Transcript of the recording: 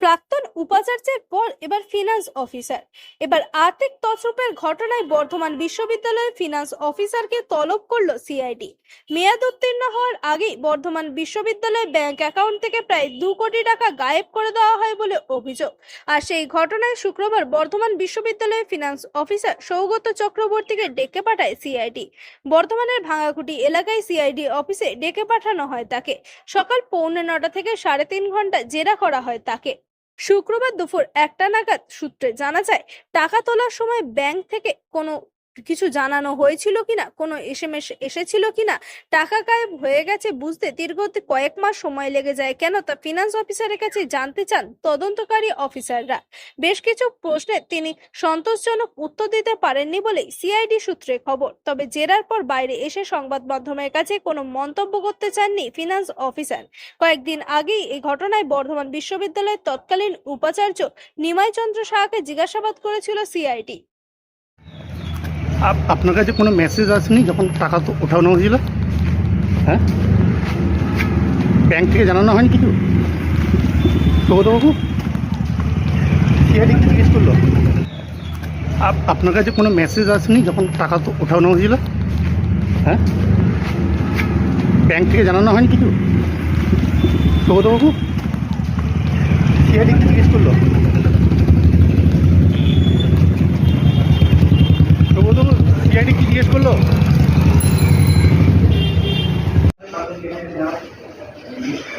প্রাক্তন উপাচার্যের পর এবার ফিনান্স অফিসার এবার আর্থিক তছরূপের ঘটনায় বর্ধমান বিশ্ববিদ্যালয়ের ফিনান্স অফিসারকে তলব করল সিআইডি মেয়াদ উত্তীর্ণ হওয়ার আগেই বর্ধমান বিশ্ববিদ্যালয় ব্যাংক অ্যাকাউন্ট থেকে প্রায় দু কোটি টাকা গায়েব করে দেওয়া হয় বলে অভিযোগ। আর সেই ঘটনায় শুক্রবার বর্ধমান বিশ্ববিদ্যালয়ের ফিনান্স অফিসার সৌগত চক্রবর্তীকে ডেকে পাঠায় সিআইডি বর্ধমানের ভাঙাকুটি এলাকায় সিআইডি অফিসে ডেকে পাঠানো হয় তাকে। সকাল পৌনে নটা থেকে সাড়ে তিন ঘণ্টা জেরা করা হয় তাকে। শুক্রবার দুপুর একটা নাগাদ সূত্রে জানা যায় টাকা তোলার সময় ব্যাংক থেকে কোনো কিছু জানানো হয়েছিল কিনা? কোনো এসএমএস এসেছিল কিনা? টাকা গায়েব হয়ে গেছে বুঝতে দীর্ঘ কয়েক মাস সময় লেগে যায়। কেন তা ফিনান্স অফিসারের কাছে জানতে চান তদন্তকারী অফিসাররা বেশ কিছু প্রশ্নে তিনি সন্তোষজনক উত্তর দিতে পারেননি বলে সিআইডি সূত্রে খবর। তবে জেরার পর বাইরে এসে সংবাদ মাধ্যমের কাছে কোনো মন্তব্য করতে চাননি ফিনান্স অফিসার কয়েকদিন আগেই এই ঘটনায় বর্ধমান বিশ্ববিদ্যালয়ের তৎকালীন উপাচার্য নিমাই চন্দ্র সাহাকে জিজ্ঞাসাবাদ করেছিল সিআইডি আপনার কাছে কোনো মেসেজ আসেনি যখন টাকা তো ওঠানো হয়েছিল? হ্যাঁ? ব্যাংক থেকে জানানো হয়নি কিছু? সৌগতবাবু সিআইডি জিজ্ঞেস করল? আপ- আপনার কাছে কোনো মেসেজ আসেনি যখন টাকা তো ওঠানো হয়েছিল? হ্যাঁ? ব্যাংক থেকে জানানো হয়নি কিছু? সৌগতবাবু সিআইডি জিজ্ঞেস করল? জিজ্ঞেস করলো Thank you.